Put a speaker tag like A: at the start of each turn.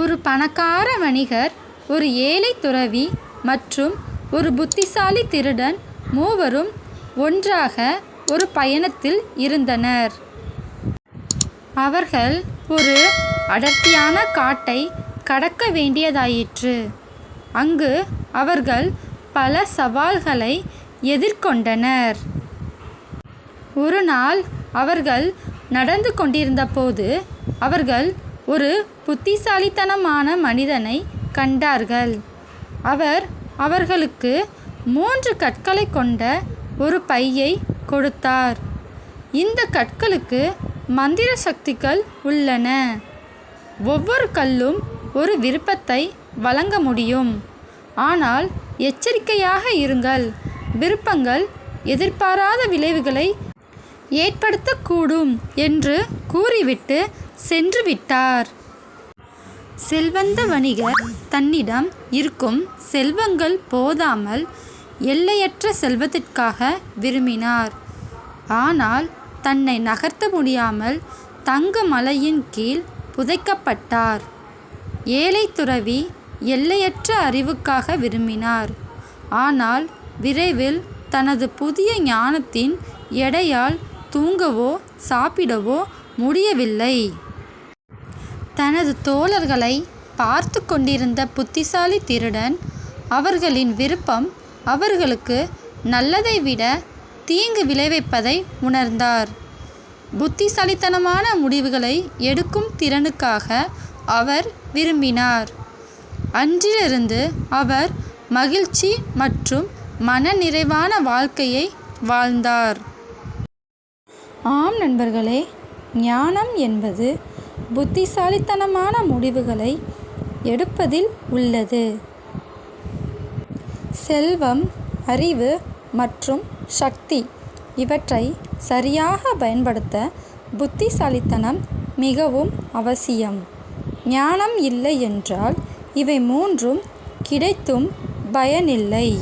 A: ஒரு பணக்கார வணிகர் ஒரு ஏழை துறவி மற்றும் ஒரு புத்திசாலி திருடன் மூவரும் ஒன்றாக ஒரு பயணத்தில் இருந்தனர். அவர்கள் ஒரு அடர்த்தியான காட்டை கடக்க வேண்டியதாயிற்று. அங்கு அவர்கள் பல சவால்களை எதிர்கொண்டனர். ஒரு நாள் அவர்கள் நடந்து கொண்டிருந்தபோது அவர்கள் ஒரு புத்திசாலித்தனமான மனிதனை கண்டார்கள். அவர் அவர்களுக்கு மூன்று கற்களைக் கொண்ட ஒரு பையை கொடுத்தார். இந்த கற்களுக்கு மந்திர சக்திகள் உள்ளன. ஒவ்வொரு கல்லும் ஒரு விருப்பத்தை வழங்க முடியும். ஆனால் எச்சரிக்கையாக இருங்கள் விருப்பங்கள் எதிர்பாராத விளைவுகளை ஏற்படுத்தக்கூடும் என்று கூறிவிட்டு சென்றுவிட்டார். செல்வந்த வணிகர் தன்னிடம் இருக்கும் செல்வங்கள் போதாமல் எல்லையற்ற செல்வத்திற்காக விரும்பினார். ஆனால் தன்னை நகர்த்த முடியாமல் தங்க மலையின் கீழ் புதைக்கப்பட்டார். ஏழை துறவி எல்லையற்ற அறிவுக்காக விரும்பினார். ஆனால் விரைவில் தனது புதிய ஞானத்தின் எடையால் தூங்கவோ சாப்பிடவோ முடியவில்லை. தனது தோழர்களை பார்த்து கொண்டிருந்த புத்திசாலி திருடன் அவர்களின் விருப்பம் அவர்களுக்கு நல்லதை விட தீங்கு விளைவிப்பதை உணர்ந்தார். புத்திசாலித்தனமான முடிவுகளை எடுக்கும் திறனுக்காக அவர் விரும்பினார். அன்றிலிருந்து அவர் மகிழ்ச்சி மற்றும் மனநிறைவான வாழ்க்கையை வாழ்ந்தார். ஆம் நண்பர்களே ஞானம் என்பது புத்திசாலித்தனமான முடிவுகளை எடுப்பதில் உள்ளது. செல்வம் அறிவு மற்றும் சக்தி இவற்றை சரியாக பயன்படுத்த புத்திசாலித்தனம் மிகவும் அவசியம். ஞானம் இல்லை என்றால் இவை மூன்றும் கிடைத்தும் பயனில்லை.